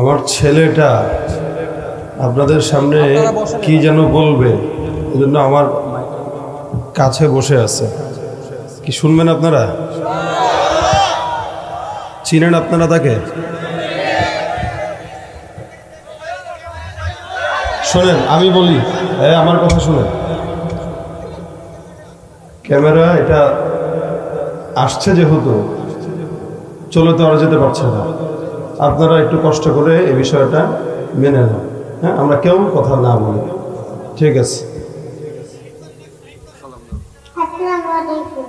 আমার ছেলেটা আপনাদের সামনে কি যেন বলবে এজন্য আমার কাছে বসে আছে। কি শুনবেন আপনারা? চিনেন আপনারা তাকে? শোনেন আমি বলি হ্যাঁ আমার কথা শুনেন। ক্যামেরা এটা আসছে যেহেতু চলে তো আর যেতে পারছে না। আপনারা একটু কষ্ট করে এই বিষয়টা মেনে নেন। হ্যাঁ আমরা কেউ কথা না বলি। ঠিক আছে। আসসালামু আলাইকুম।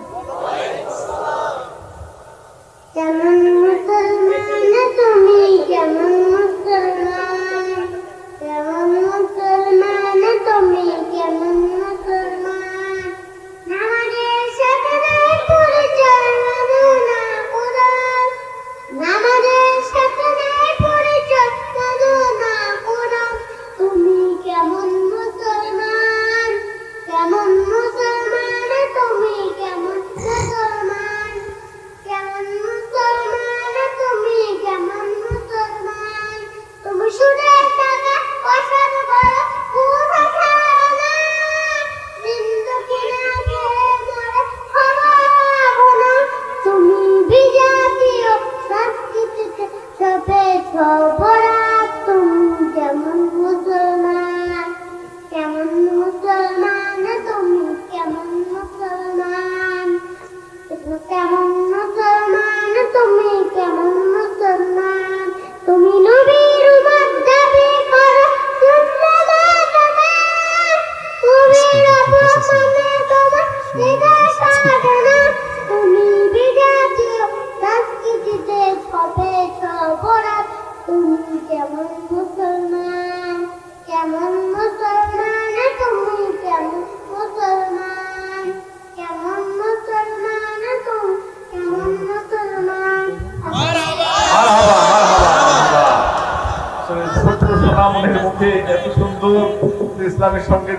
সংস্কৃতিতে সবে তুমি কেমন মুসলমান কেমন মুসলমান তুমি কেমন মুসলমান কেমন মুসলমান তুমি কেমন মুসলমান তুমি নবীর উম্মত দাবি করো শুনতে না তোমার তোমার কেমন মুসলমান? কেমন মুসলমান? তুমি কেমন মুসলমান? কেমন মুসলমান? তুমি কেমন মুসলমান? ছোট্ট সোনামনের এত সুন্দর ইসলামের সঙ্গে